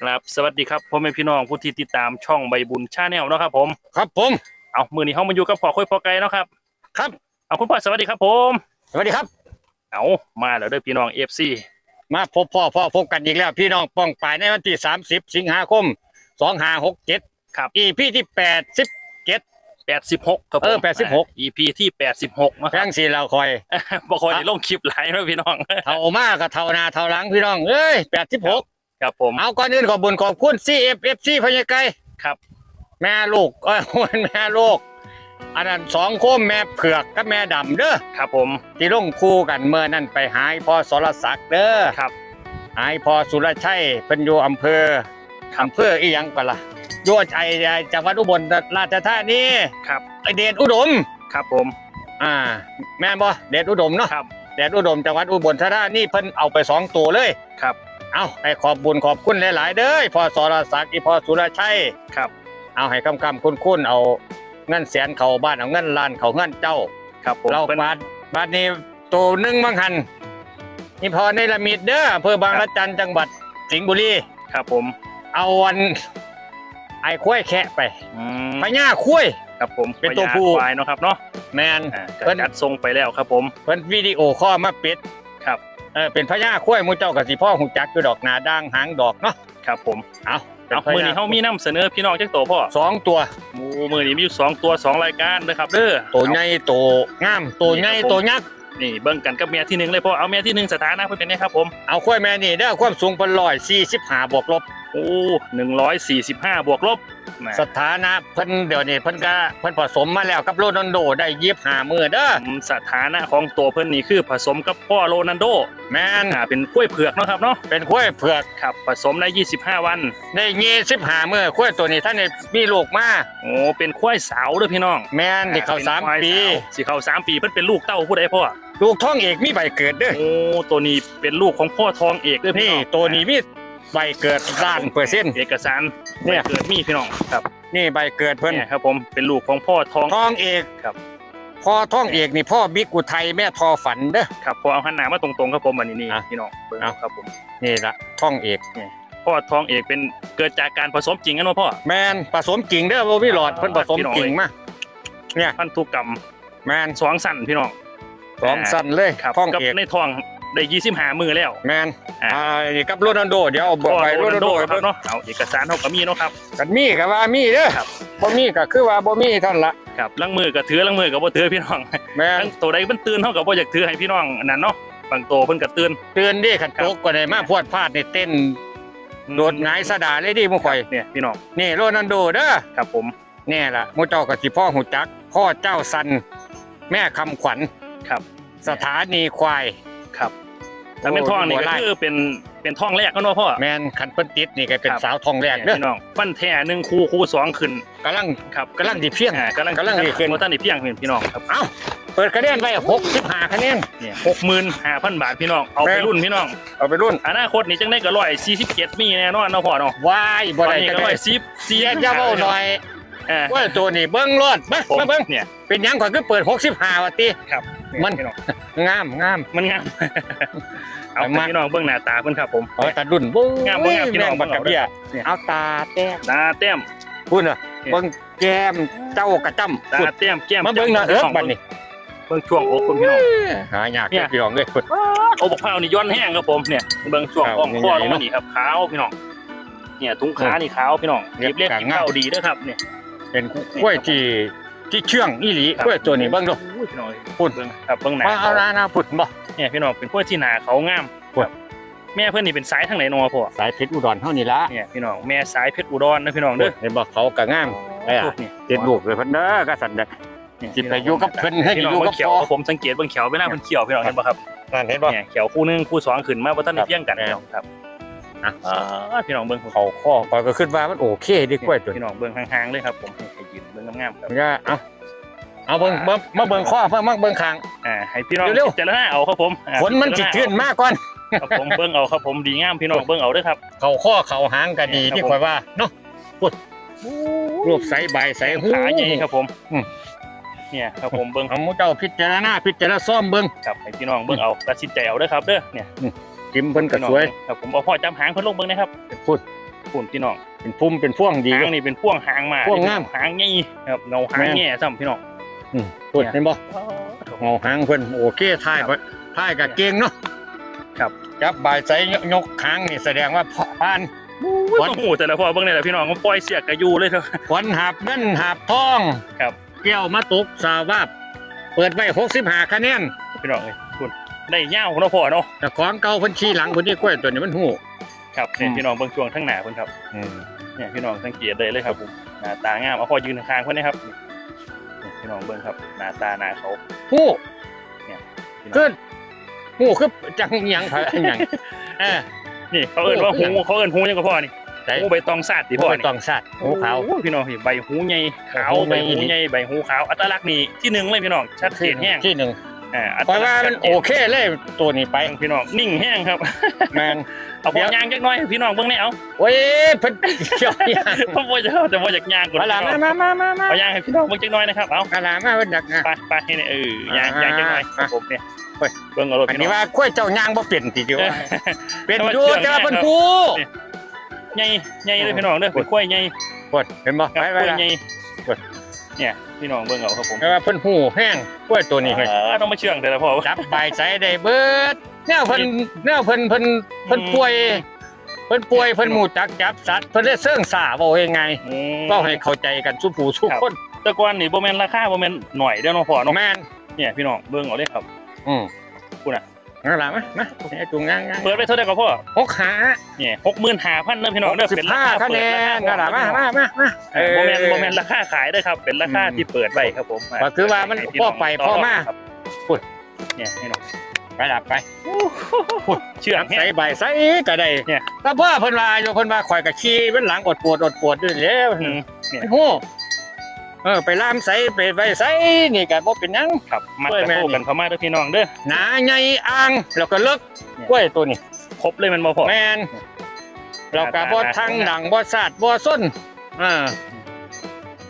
ครับสวัสดีครับพ่อแม่พี่น้องผู้ที่ติดตามช่องใบบุญชาแนลเนาะครับ ผมครับผม เอามือนี้เฮามาอยู่กับพ่อคุยพ่อไก่เนาะครับครับเอาคุณพ่อสวัสดีครับผม สวัสดีครับ เอามาแล้วเด้อพี่น้อง FC มาพบพ่อพ่อพบกันอีกแล้วพี่น้องป้องปายในวันที่ 30 สิงหาคม 2567ครับอีพี่ที่86ครับผมเออ86 EP ที่86นะ80ครัแข้บงสีเราคอยบ่ค่อยได้ลงคลิปหลายเนาะพี่น้องเท่ามากกับเท่านาเท่าหลังพี่น้องเอ้ย86 ครับผม เอาก่อนอื่นขอบุญขอบคุณ CFFC พญาไกรครับ แม่ลูกเอ้ยแม่ลูก อันนั้นสองโคมแม่เผือกกับแม่ดำเด้อครับผมที่ลงคู่กันเมื่อนั่นไปหายพ่อสรศักดิ์เด้อครับ หายพ่อสุรชัยเพิ่นอยู่อำเภอครับอำเภออีหยังกันล่ะโยชไอจังหวัดอุบลราชธานีครับไอเดชอุดมครับผม อ่า แม่นบ่เดชอุดมเนาะครับเดชอุดมจังหวัดอุบลราชธานีเพิ่นเอาไปสองตัวเลยครับ เอาให้ขอบบุญขอบคุณหลายๆเด้อพ่อสรศักดิ์อีพ่อสุรชัยครับ เอาให้กำกำคุณคุณเอาเงินแสนเข้าบ้านเอาเงินล้านเข้าเงินเจ้า ครับผมเราเพิ่นบาทบาทนี้ตัวหนึ่งบางหันนี่พอในละมิดเด้ออำเภอบางละจันจังหวัดสิงห์บุรีครับผม เอาวันไอ้คุ้ยแคะไปอืมพญาคุ้ยครับผมเป็นตัวผู้พญาควายเนาะครับเนาะแมนอ่าเพิ่ก็นจัดทรงไปแล้วครับผม เพิ่นวิดีโอข้อลมาปิดครับ เออเป็นพญาคุ้ยหมูเจ้ากับสีพ่อหูจักอยู่ดอกหนาด่างหางดอกเนาะครับผมเอาป็เอาพญมือนี้เฮามีนํเสนอพี่น้องจักตัวพ่อสองตัวหมูมือนี้มีอยู่สองตัวสองรายการนะครับเด้อตัวใหญ่ตัวงามตัวใหญ่ตัวยักษ์นี่เบิ่งกันกับเมียที่หนึ่งเลยพ่อเอาเมียที่หนึ่งสถานะเพิ่นเป็นไงครับผมเอาคุ้ยแม่นี่เด้อความสูงเป็นร้อยสี่สิบห้าบวกลบโอ้หนึ่งร้อยสี่สิบห้าบวกลบนะสถานะเพิ่นเดี๋ยวนี้เพิ่นก็เพิ่นผสมมาแล้วกับโรนัลโดได้ยีบหามือเด้ออืมสถานะของตัวเพิ่นนี่คือผสมกับพ่อโรนัลโดแมนอ่าเป็นกล้วยเผือกเนาะครับเนาะเป็นคุ้ยเผือกครับผสมใน25วันได้ยี่สิบหามือคุ้ยตัวนี้ท่านได้มีลูกมาโอ้เป็นควายสาวเด้อพี่น้อง แมนที่เขาป็นสามควยปีสาวสิเขาสามปีเพิ่นเป็นลูกเต้าผู้ใดพ่อลูกท้องเอกมีใบเกิดเด้อโอ้ตัวนี้เป็นลูกของพ่อทองเอกเด้อพี่นี่น้องตัวนี้มี ใบเกิดล้านเปอร์เซ็นต์ เอกสารเนี่ยเกิดมีพี่น้องครับนี่ใบเกิดเพิ่นเนี่ยครับผมเป็นลูกของพ่อทอง ท้องเอกครับ พ่อท้องเอกนี่พ่อบิ๊กอุทัยแม่ทอฝันเด้อ ครับพอเอาหันหน้ามาตรงๆครับผมอันนี้นี่อะพี่น้องเบิ่งเอา ครับผมนี่ละท้องเอก พ่อทองเอกเป็นเกิดจากการผสมจริงกันว่าพ่อ แมนผสมกิ่งเด้อบ่มีหลอดเพิ่นผสมพี่น้องกิ่งมาเนี่ยพันธุกรรมแมนสองสั้นพี่น้องสองสั้นเลยครับท้องกับเอกในท้อง ได้ยี่สิบห้ามือแล้ว แมนอะอ่านี่กับโรนัลโด เดี๋ยวเอาเบอร์ไปโรนัลโดคให้รับเบิ่งเนาะเอาเอกสารเขาก็มีเนาะครับ กันมีก็ว่ามีเด้อครับ บ่มีก็คือว่าบ่มีเท่านนละครับลังมือก็ถือลังมือก็บ่ถือพี่น้องแม่นทั้งตัวใดมันตื่นเขาก็บ่อยากถือให้พี่น้องอันนั้นเนาะบางตัวเพิ่นก็ตื่น เตือนดิขันครับโตกก็ได้มาพวดพลาดนี่เต้นโดดหงายสะดาเลยดิหมู่ข่อย เนี่ยพี่น้องนี่โรนัลโดเด้อครับผมนี่ล่ะหมู่เจ้าก็สิพ่อหูจัก พ่อเจ้าสัน แม่คำขวัญครับ สถานีควาย ครับถ้าเป็นท้องนี่หัวก็ไล่คือเป็นเป็นท้องแรกก็เนาะพ่อแม่นคันเพิ่นติดนี่ก็เป็นครับสาวทองแรกเนี่ยเด้อพี่น้องฟันแท้หนึ่งคู่คู่สองขึ้นกำลังครับกำลังสิเพียงอ่ากำลังกำลังสิขึ้นบ่ทันได้เพียงพี่น้องครับเอ้าเปิดคะแนนไว้65คะแนนเนี่ยหกหมื่นห้าพันบาทพี่น้องเอาไปแม่นรุ่นพี่น้องเอาไปรุ่นอนาคตนี่จังได้ก็ร้อยสี่สิบเจ็ดมีแน่นอนเนาะพ่อเนาะวายบ่ตอนได้นี้ก็ก็ร้ได้อยสิบสี่เสียจะเว้าหน่อยอ่าว่าตัวนี้เบิ่งรอดมาผมมาเบิ่งเนี่ยเป็นหยังข่อยคือเปิด65ว่าติครับ มันพี่น้องงามงาม มันงาม เอาเอามาพี่น้องเบื้องหน้าตาเพิ่นครับผม เอาตาดุนบู๊งามบ่งามพี่น้องแม่บักกะเบี้ยเนี่ยเอาตาแต้มตาแต้มพูดน่ะเนี่ยเบิ่งแก้มเจ้ากระจ้ำตาพูดแต้มแก้มมาเบิ่งน่ะเออบัดนี้เบิ่งช่วงอกคุณพี่น้องหายากเนี่ยพี่น้องเอ้ยพูดโอ้บักพร้าวนี่ย้อนแห้งครับผมเนี่ยเบิ่งช่วงครับอ่องคอลงใหญ่ๆมานี่ครับขาวพี่น้องเนี่ยถุงขานี่ขาวพี่น้องเรียบเรียบกลางกินข้าวดีเด้อครับเนี่ยเป็นกล้วยที่ ที่เชื่องอีหลีกล้วยตัวนี้เบิ่งดู อุ้ยพี่น้องพูดเบิ่งครับเบิ่งหน้ามาเอาเขาหน้าหน้าพุดบ่ เนี่ยพี่น้องเป็นกล้วยที่หนาเขางามพูดครับแม่เพื่อนนี่เป็นสายทางไหนเนอพ่อสายเพชรอุดรเท่านี้ละเนี่ยพี่น้องแม่สายเพชรอุดรนะพี่น้องเด้อเห็นบ่เขาก็งามเอ้ยอะเนี่ยเจ็ดลูกเลยเพิ่นเด้อก็สั่นเด้อเนี่ยสิไปอยู่กับเพิ่นให้พี่น้องอยู่กับเบิ่งเขียวพ่อ ผมสังเกตเบิ่งเขียวเวลาเพิ่นเขียวพี่น้องเห็นบ่ครับ นั่นเห็นบ่ เนี่ยเขียวคู่หนึงคู่สองขึ้นมาบ่ทันได้ครับเพียงกันแม่พี่น้องครับอะ อ่าพี่น้องเบิ่งผมเขาข้อข้อยก็คิดว่ามันโอเคเดีกล้วยตัวนี้พี่น้องเบิ่งห่างๆเลยครับผมให้ยืนเบิ่ งงามๆครับก็เอาเอาเบิ่งเบิ่งมาเบิ่งข้อเพิ่มมาเบิ่งคาง อ่าให้พี่น้องเร็วๆพิจารณาเอาครับผมอ่าฝนมันสิขึ้นมากก่อน ครับผมเบิ่งเอาครับผมดีงามพี่น้องเบิ่งเอาเด้อครับ เขาข้อเขาหางก็ดีครับ ที่ผมข่อยว่าเนาะพูดรูปใสใบใสหูขาใหญ่ครับผมอืมเนี่ยครับผมเบิ่งเอาหมูเจ้าพิจารณาพิจารณาซ่อมเบิ่งครับให้พี่น้องเบิ่งเอาตัดสินใจเอาเด้อครับเด้อเนี่ยกิมเพิ่นก็สวยครับผมเอาพ่อจำหางเพิ่นลงเบิ่งนะครับพูดคุณพี่น้อง เป็นพุ่มเป็นพ่วงดี หางนี่เป็นพ่วงหางมาพ่วงงามหางใหญ่ครับเงาหางแง่ซ้ำพี่น้องอืมพูดเห็นบ่เงาหางเพิ่นโอเคถ่ายไปถ่ายกับเก่งเนาะครับจับบ่ายใส่ยกหางนี่แสดงว่าผ่านโอ้โหแต่ละพ่อเบิ่งนี่แหละพี่น้องมันปล่อยเสียกกระยูเลยเถอะขวัญหาบเงินหาบทองครับเกี่ยวมาตกสาวาบเปิดไว้65คะแนนพี่น้องเอ้ยคุณได้ยาวเนาะพ่อเนาะแต่ของเก่าเพิ่นชี้หลังเพิ่นนี่กล้วยตัวนี้มันหู้ ครับเนี่ยอืมพี่น้องเบิ่งช่วงทั้งหน้าเพิ่นครับอืมเนี่ยพี่น้องสังเกตเลยเลยครับผมหน้าตางามเอาพ่อยืนข้างๆเพิ่นนะครับนี่พี่น้องเบิ่งครับหน้าตาหน้าเขาหู้พี่น้องขึ้นหู้คือจังหยังเขาอันหยังเออ นี่เขาเอิ้นว่าโอ้หูเขาเอิ้นหูยังก็พ่อนี่ใส่หูใบตองซาดติพ่อบ่นี่ต้องสัตว์หูขาวโอ้ยพี่น้องพี่ใบหูใหญ่ขาวหูใหใบญ่ หูใหญ่ใบหูขาวอัตลักษณ์นี่ที่หนึ่งเลยพี่น้องชัดเจนแห้งที่หนึ่งอ่าอั เพราะว่ามันชัดจโอเคเลยตัวนี้ไปพี่น้องนิ่งแห้งครับแมนเอาพอยางจักหน่อยพี่น้องเบิ่งแน่เอาโอ้ยเพิ่นเกี่ยวยังเพราะว่าจะเข้าแต่ว่าอยากยางก่อนมาละมามามามามาเอายางให้พี่น้องเบิ่งจักหน่อยนะครับเอามาละมาเพิ่นดักนะไปไปให้เนี่ยเออยางยางจักหน่อยครับผมเนี่ยเฮ้ยเบิ่งเอารถอันพี่นี้น้องว่าข้วยเจ้ายางบ่เปลี่ยนติเดียวเออเป็นแต่ว่าอยู่เชื่องแต่ว่าแน่เพิ่นครับผู้ใหญ่ใหญ่เลยพี่น้องเด้อเป็นกล้วยใหญ่กดเห็นบ่ครัไปบไปกล้วยละใหญ่ เนี่ยพี่น้องเบิ่งเอาครับผมแต่ว่าเพิ่นหูแห้งกล้วยตัวนี้เฮ้ยเออต้องมาเชื่องแต่ละพ่อจับใบายใส่ได้เบิดแนวเพิ่นแนวเพิ่นเพิ่นเพิ่นอืมป่วย เพิ่นป่วยเพิ่นหมู่จักจับสัตว์เพิ่นได้เสื่องสาเว้ายังไงอืมก็ให้เข้าใจกันสุผู้สุครับคนแต่ก่อนนี่บ่แม่นราคาบ่แม่นหน่อยเด้อเนาะพ่อเนาะแม่นเนี่ยพี่น้องเบิ่งเอาเลยครับ อืมพูดน่ะ นั่นล่ะมามาให้จุงงางงางเปิดไปเท่าไหร่ก็พ่อหกหาเนี่ยหกหมื่นห้าพันเด้อพี่น้องเด้อสิเป็นบราห้าคาคะแนนเปินั่ดนล่ะรามาคามามามาเออบ่แม่นบ่แม่นราคาขายเด้อครับ เป็นราคาที่เปิดไว้ครับผมก็คือว่ามันให้พี่พ่น้องไปพ่อมาครับพูดเนี่ยพี่น้องไปล่ะไปเชื่องแฮะใส่ใบใส่ก็ได้เนี่ยก็เพื่อเพิ่นว่าอยู่เพิ่นว่าข่อยก็ขี่เป็นหลังอดปวดอดปวดด้วยแล้วอืมโอ้โห เออไปล่ามใส่ไปไว้ใส่นี่ก็บ่เป็นหยังครับมัดกล้วยกระแม่โตนี่กันเข้ามาเด้อพี่น้องเด้อหนาใหญ่อ่างแล้วก็เลิกเนี่ยกล้วยตัวนี้ครบเลยแมันบ่พอแม่นเราก็บ่ทางดังบ่สาดบ่ส้นอ่า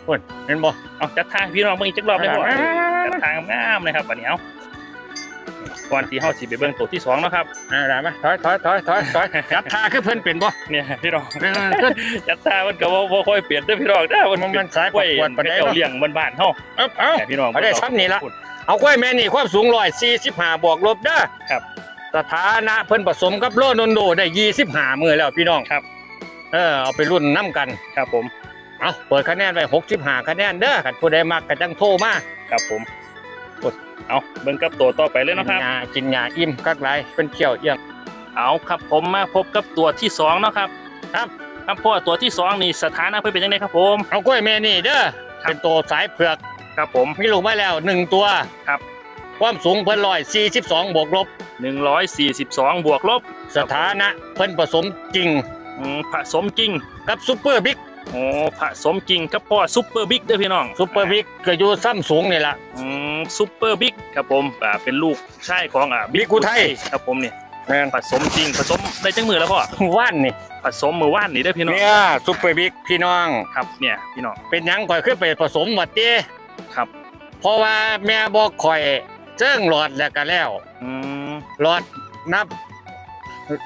พุ่นเห็นบ่เอาจัดทางพี่น้องเบิ่งอีกจักรอบได้บ่มามามาจัดทางงามเลยครับบัดนี้เอา ก่อนที่เฮาสิไปเบิ่งตัวที่สองเนาะครับอ่าได้มาถอยถอยถอยถอยถอยจับท่าคือเพิ่นเป็นบ่เนี่ยพี่น้องเออเพิ่นจัดทางมันก็บ่บ่ค่อยเปลี่ยนเด้อพี่น้องเด้อมันมันเป็มันนสายกล้วยประกวดปานใดเจ้าเนาะเลี้ยงบ้านๆเฮาเอาเอาแต่พี่น้องเอาได้ซ้ำนี่ละเอากล้วยแม่นี่ความสูง145บวกลบเด้อครับสถานะเพิ่นผสมกับโลนนโดได้25มื้อแล้วพี่น้องครับ เออเอาไปรุ่นน้ำกันครับผมเอาเปิดคะแนนไว้65คะแนนเด้อคันผู้ใดมักก็จังโทรมาครับผมกด เอาเบิ่งกับตัวต่อไปเลยเนาะครับกินยากินยาอิ่มกักไรเป็นเขียวเอียงเอาครับผมมาพบกับตัวที่สองเนาะครับ ครับครับพ่อตัวที่สองนี่สถานะเพิ่นเป็นยังไงครับผม เอากล้วยแม่นี่เด้อครับเป็นตัวสายเผือกครับผมมีลูกมาแล้วหนึ่งตัวครับ ความสูงเพิ่นร้อยสี่สิบสองบวกลบ142บวกลบ สถานะเพิ่นผสมจริงอืมผสมจริง กับซุปเปอร์บิ๊ก โอ้ผสมจริงครับพ่อซุปเปอร์บิ๊กเด้อพี่น้องซุปเปอร์บิ๊กก็อยู่ซ้ำสูงนี่ละอืมซุปเปอร์บิ๊กครับผมอ่าเป็นลูกชายของอ่าบิ๊กอุทัยครับผมนี่แม่นผสมจริงผสมได้จังมือแล้วพ่อว่านนี่ผสมมือว่านนี่เด้อพี่น้องเนี่ยซุปเปอร์บิ๊กพี่น้องครับเนี่ยพี่น้องเป็นหยังข่อยขึ้นไปผสมวัดเต้ครับ เพราะว่าแม่บอกข่อยเจิ้งหลอดแล้วก็แล้วอืมหลอดนับ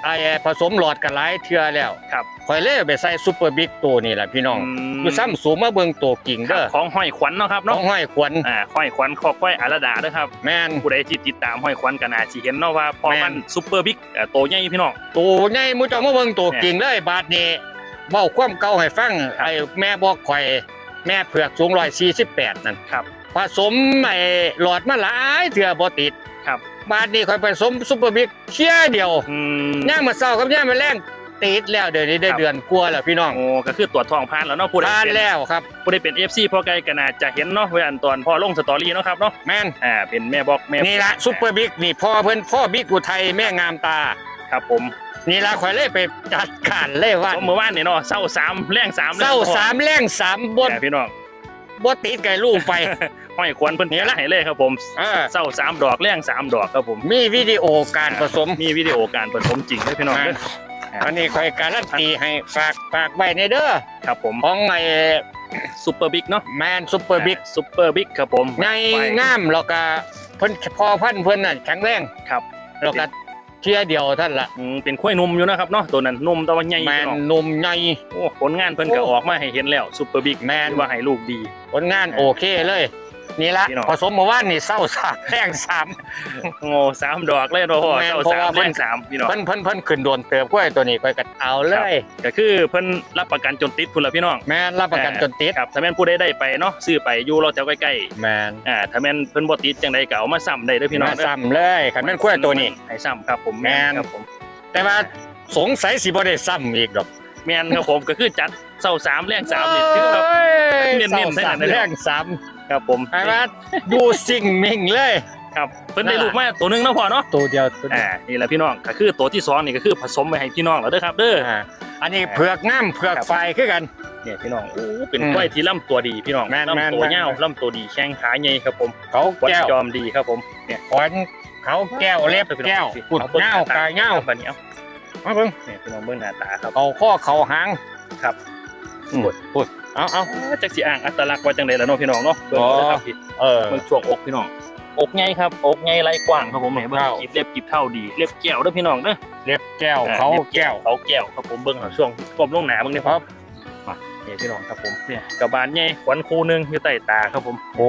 ไอ้ผสมหลอดกันหลายเทื่อแล้วครับข่อยเลยเอาไปใส่ซุปเปอร์บิ๊กตัวนี่แหละพี่น้องมอยู่ซ้ำสูงมาเบิ่งตัวกิ่งครัเด้บอของห้อยขวัญเนาะครับน้อเนาะงห้อยขวัญอ่าห้อยขวัญคอควายอาราดาเด้อครับแม่นผู้ใดที่ติดตามห้อยขวัญก็น่าสิเห็นเนาะว่าพอแม่นมันซุปเปอร์บิ๊กเอ่อโตใหญ่พี่น้องตัวใหญ่มูเจ้ามาเบิ่งตัวกิ่งเลยบาดนี้เว้าความเก่าให้ฟังไอ้แม่บอกข่อยแม่เผือกสูง148นั่นครับผสมไอ้หลอดมาหลายเทื่อบ่ติดครับ บาดนี้ข่อยผสมซุปเปอร์บิ๊กเที่ยเดียวอืมย่างมาเช้ากับย่างมาแรงติดแล้วเดี๋ยวนี้ได้ครับเดือนกว่าแล้วพี่น้องโอ้ก็คือตรวจทองผ่านแล้วเนาะผู้ใดผ่านเป็นแล้วครับ ผู้ใดเป็น FC พอไกลก็น่าจะเห็นเนาะเวลาตอนพ่อลงสตอรี่เนาะครับเนาะแม่นอ่าเป็นแม่บอกแม่นี่ละซุปเปอร์บิ๊กนี่พ่อเพิ่นพ่อบิ๊กอุทัยแม่งามตา ครับผมนี่ละข่อยเลยไปจัดการเลยว่าสมเมื่อวานนี่เนาะเศร้าสามแรงสามเศร้าสามแรงสามบนแม่พี่น้อง บ่ติดไก่ลูกไป ห้อยขวัญเพิ่นนี่นี่ละละให้เลยครับผมเออเศร้าสามดอกแรงสามดอกครับผม มีวิดีโอการผสมมีวิดีโอการผสมจริงด้วยพี่น้องเด้ออันนี้ข่อยการันตีให้ฝากฝากไว้ในเด้อครับผมของไอ้ซุปเปอร์บิ๊กเนาะแมนซุปเปอร์บิ๊กซุปเปอร์บิ๊กครับผมใหญ่งามแล้วก็เพิ่นพอพันธุ์เพิ่นน่ะแข็งแรงครับแล้วก็เทียเดียวท่านละอืมเป็นข้วยนมอยู่นะครับเนาะตัวนั้นนมแตะวันใหญ่แมพี่นน้องหนมใหญ่โอ้ผลงานเพิ่นก็โอ้ออกมาให้เห็นแล้วซุปเปอร์บิ๊กแม่นถือว่าให้ลูกดี ผลงานโอเคเลย นี่ละพี่น้อง ผสมเมื่อวานนี่เศร้าสามแรงสาม โง่สามดอกเลยเนาะพ่อแม่นเจ้าเพราะสามว่าเพิ่แม่นงสามพี่น้อง เพิ่นเพิ่นเพิ่นขึ้นโดนเติบกล้วยตัวนี้ก้อยก็เอาเลยก็คือเพิ่นรับประกันจนติดพุ่นละพี่น้อง แม่นรับประกันจนติดครับถ้าแม่นผู้ใดได้ไปเนาะซื้อไปอยู่เราแถวใกล้แม่นๆอ่าถ้าแม่นเพิ่นบ่ติดจังไดก็เอามาซ้ำได้เด้อพี่น้องมาเด้อซ้ำเลยขันแม่นกล้วยตัวนี้ ให้ซ้ำครับผมแม่น ครับผมแต่ว่าสงสัยสิบ่ได้ซ้ำอีกดอกแม่นครับผมก็คือจัดเสาสามแรงสามนี่ถือว่า เน้นๆเน้นใส่สาหนัมงได้เลย แรงสาม ครับผมไอ้ว่าดูสิ่งมิ่งเลยครับเพิ่นได้ลูกมาตัวหนึงเนาะพ่อเนาะตัวเดียวตัวเดีอ่ายวนี่แหละพี่น้องก็คือตัวที่สองนี่ก็คือผสมไว้ให้พี่น้องแล้วเด้อครับเด้อ อ่าอันนี้เผือกง่ามเผือกไฟคือกัน เนี่ยพี่น้องโอ้เป็นอืมกล้วยที่ลำตัวดีพี่น้องแม่นแม่นลำตัวแม่นยาวลำตัวดีแข้งขาใหญ่ครับผมเขาวัดแก้วจอมดีครับผมเนี่ยขอนเขาแก้วเล็บแก้วกุดเง่ากายเง่าบัดนี้เอามาเบิ่งเนี่ยพี่น้องเบิ่งหน้าตาครับเอาข้อเขาหางครับ อืมพูดเอาเอาจักสิอ้างอัตลักษณ์ว่าจังไดล่ะเนาะพี่น้องเนาะเบิ่งเอาเด้อครับพี่เออเบิ่งช่วงอกพี่น้องอกใหญ่ครับอกใหญ่ไหล่กว้างครับผมเนี่ยเบิ่งครับกีบเล็บกีบเท่าดีเล็บแก้วเด้อพี่น้องเด้อเล็บแก้วเขาแก้วเขาแก้วครับผมเบิ่งเอาช่วงกลมลงหนาเบิ่งเนี่ยครับเนี่ยพี่น้องครับผมเนี่ยกระบาลใหญ่ขวัญคูหนึงอยู่ใต้ตาครับผมโอ้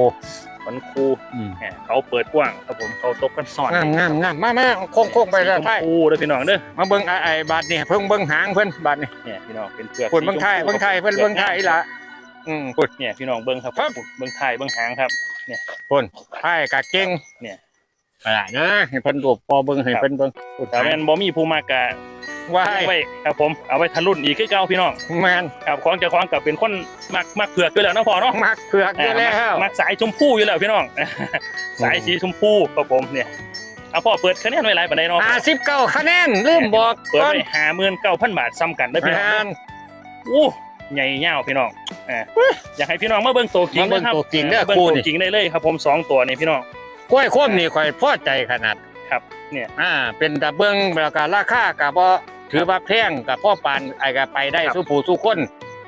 ข วัญคูเนี่ยเขาเปิดกว้างครับผมเขาตกกันซ่อนงามงามงามมามาโค้งโค้งไปแล้วสีชท้ายมพูเด้อพี่น้องเด้อมาเบิ่งไอ้ไอ้บาดนี่เพิ่งเบิ่งหางเพิ่นบาดนี่เนี่ยพี่น้องเป็นเปลือกปุ่นเบิ่งไทยเบิ่งไทยเพิ่นเบิ่งไทยละอืมปุ่นเนี่ยพี่น้องเบิ่งครับครับ เบิ่งไทยเบิ่งหางครับปุ่นไทยกะเก่งเนี่ย อะไรเด้อให้เพิ่นดูพอเบิ่งให้เพิ่นเบิ่งปุ่นถ้าแม่นบ่มีผู้มากะว่าเอาไว้ครับผมเอาไว้ทะลุนอีกคือเก่าพี่น้องแม่นครับของเจ้าของก็เป็นคนมักมักเผือกอยู่แล้วเนาะพ่อเนาะมักเผือกอยู่แล้วมักมักสายชมพูอยู่แล้วพี่น้องสายสีชมพูครับผมเนี่ยเอาพ่อเปิดคะแนนไว้หลายปานใดเนาะห้าสิบเก้าคะแนนลืมบอกเปิดก่อนไว้ห้าหมื่นเก้าพันบาทซ้ำกันได้อพี่น้องแม่เด้อนอู้ใหญ่ยาวพี่น้องอ่าอยากให้พี่น้องมาเบิ่งตัวจริงมาเบิ่งนะครับตัวจริงเด้อเบิ่งคู่ตัวนี่จริงได้เลยครับผมสองตัวนี่พี่น้อง กล้วยโค้มนี่ข่อยพอใจขนาดครับเนี่ยอ่าเป็นตะเบิ่งแล้วก็ราคาก็บ่ถือว่าแพงกับพ่อปานไอ้ก็ไปได้ครับ สู้ผู้สู้คน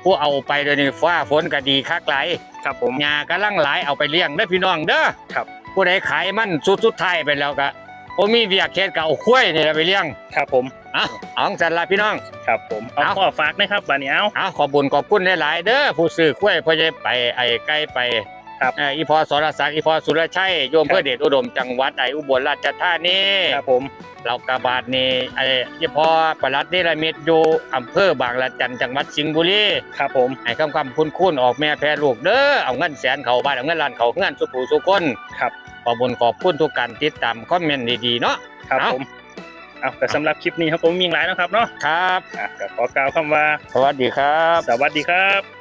ผู้เอาไปเดี๋ยวนี้ฟ้าฝนก็ดีคักหลายครับผม หญ้ากํลังหลายเอาไปเลี้ยงเด้อพี่น้องเด้อครับ ผู้ใดขายมันสุดสุดท้ายไปแล้วก็บ่มีเวียกเฮ็ดก็เอาควายนี่ล่ะไปเลี้ยงครับผมอะเอาจังซั่นล่ะพี่น้อง ครับผมเอาเอาพ่อฝากนะครับบาดนี้เอา เอาขอบุญขอบคุณหลายๆเด้อผู้ซื้อควายเพื่อจะไปไอ้ใกล้ไป ครับเอ่ออีพอสรศักดิ์อีพอสุรชัยโยมครับเพื่อเดชอุดมจังหวัดไออุบลราชธานีครับผมเรากระบาดนี่ไอ้อีพอประหลัดนิรมิตอยู่อำเภอบางละจันจังหวัดสิงห์บุรีครับผมให้คำคำคุณคุณออกแม่แพรลูกเด้อเอาเงินแสนเขาบ้านเอาเงินล้านเขาเงินสุผูสุคนครับขอบุญขอบคุณทุกการติดตามคอมเมนต์ดีๆเนาะครับเอาผมเอาแต่สำหรับคลิปนี้ครับผมมีหลายนะครับเนาะครับอะก็ขอกล่าวคำว่า สวัสดีครับ สวัสดีครับ